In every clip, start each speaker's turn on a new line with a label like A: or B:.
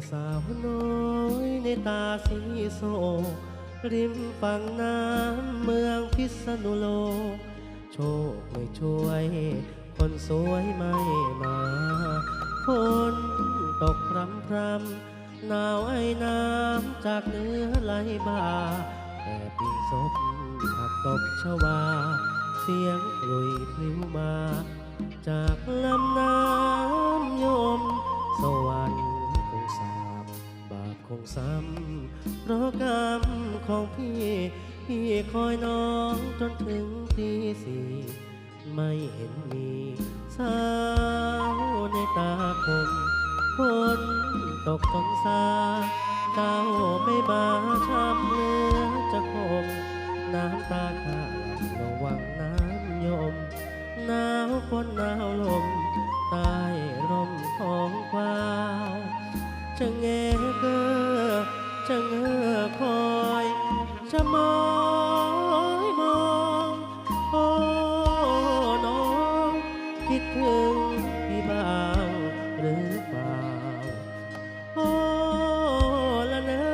A: ่สาวน้อยในตาสีโศกริมฝั่งน้ำเมืองพิษณุโลก โชคไม่ช่วย คนสวยไม่มาฝนตกพรำพรำหนาวไอ้น้ำจากเนื้อไหลบ่าแต่ปีศพผักตบชวา เสียงกลุยพลิ้วมา จากลำน้ำยมสวรรค์คงสาบบาปค งซ้ำเพราะกรรมของพี่ พี่คอยน้องจนถึงตีสี่ไม่เห็นมีสาวในตาคมฝนตกจนสาเจ้าไม่มาช้ำเลือจะคมน้ำตาข้างระวังน้ำยมหนาวฝนหนาวลมใต้ร่มของฟ้าจะแง จะเงอคอยจะมองมองโอ้น้องคิดถึงพี่บ้างหรือเปล่าโอ้ละเนอ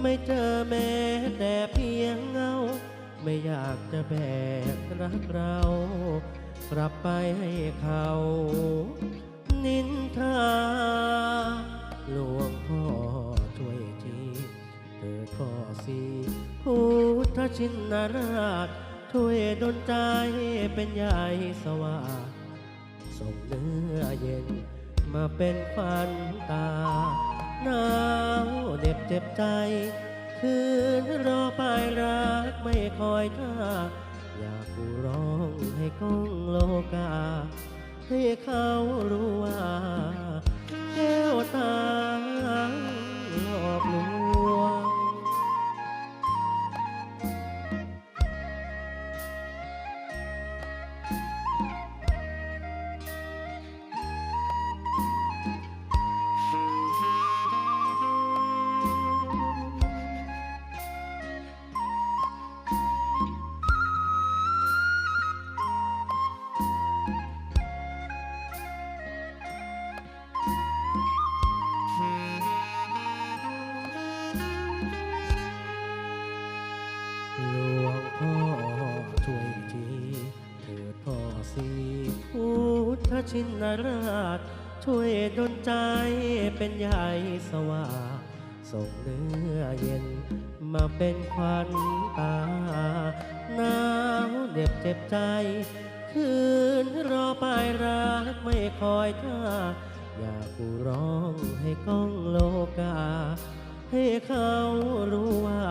A: ไม่เจอแม้แต่เพียงเงา ไม่อยากจะแบกรักเรา กลับไปให้เขา นินทาหลวงพ่อ ช่วยทีเถิดพ่อสีพุทธชินราช ช่วยดลใจเป็นใหญ่สว่างส่งเนื้อเย็นมาเป็นควันตาหนาวเด็บเจ็บใจ คืนรอปลายรักไม่คอยท่าอยากกูร้องให้ก้องโลกา ให้เขารู้ว่า ทธชินราช ช่วยดลใจเป็นใหญ่สว่างส่งเนื้อเย็นมาเป็นควันตาหนาวเหน็บเจ็บใจ คืนรอปลายรักไม่คอยท่าอยากกูร้องให้ก้องโลกา ให้เขารู้ว่า